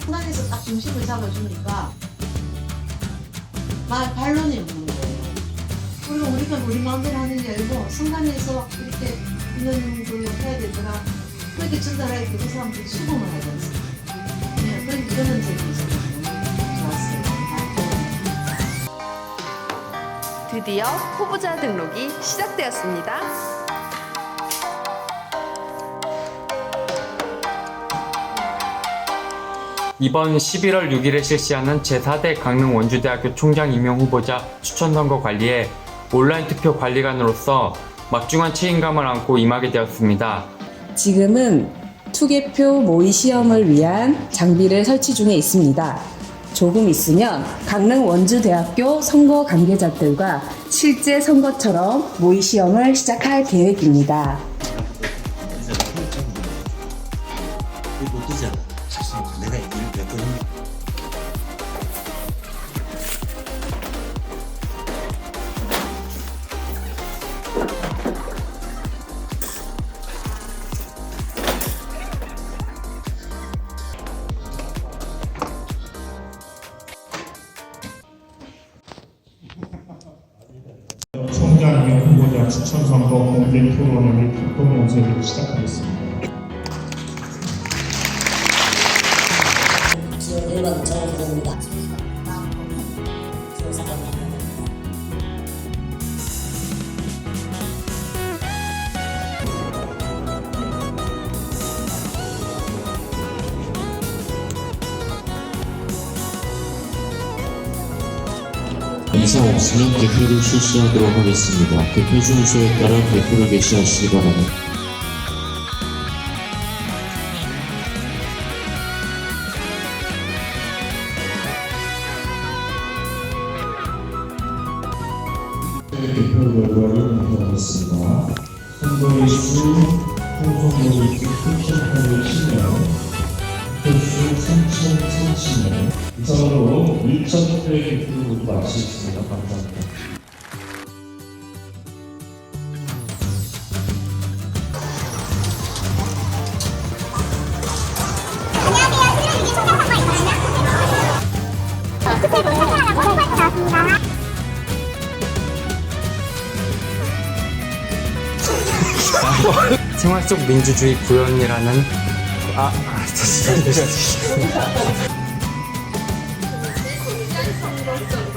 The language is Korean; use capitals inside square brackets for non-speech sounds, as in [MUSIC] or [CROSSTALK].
순간에서 딱 중심을 잡아주니까 말 반론이 없는 거예요. 물론 우리가 우리 마음대로 하는 게 아니고 순간에서 이렇게 있는 걸로 해야 되더라. 그렇게 전달할 때그 사람들이 수긍을 하지 않습니까? 네, 그런 점이 있어서 드디어 후보자 등록이 시작되었습니다. 이번 11월 6일에 실시하는 제4대 강릉 원주대학교 총장 임명 후보자 추천선거 관리에 온라인 투표 관리관으로서 막중한 책임감을 안고 임하게 되었습니다. 지금은 투개표 모의 시험을 위한 장비를 설치 중에 있습니다. 조금 있으면 강릉 원주대학교 선거 관계자들과 실제 선거처럼 모의 시험을 시작할 계획입니다. 임 후보자 추천 선거 공개 토론회를 극동 연설을 시작하겠습니다. 지원 1번 정부입니다. 이상 없으면 개표를 실시하도록 하겠습니다. 개표 순서에 따라 개표를 개시하시기 바랍니다. 결과를 발표하겠습니다. 선거일수 총선거일수 3,810명, 표수 3,030명, 이상으로 1,000회 개표를 모두 마치겠습니다. 감사합니다. [LAUGHS] 생활 속 민주주의 구현이라는 아, 아 죄송합니다. 구 구! 구구!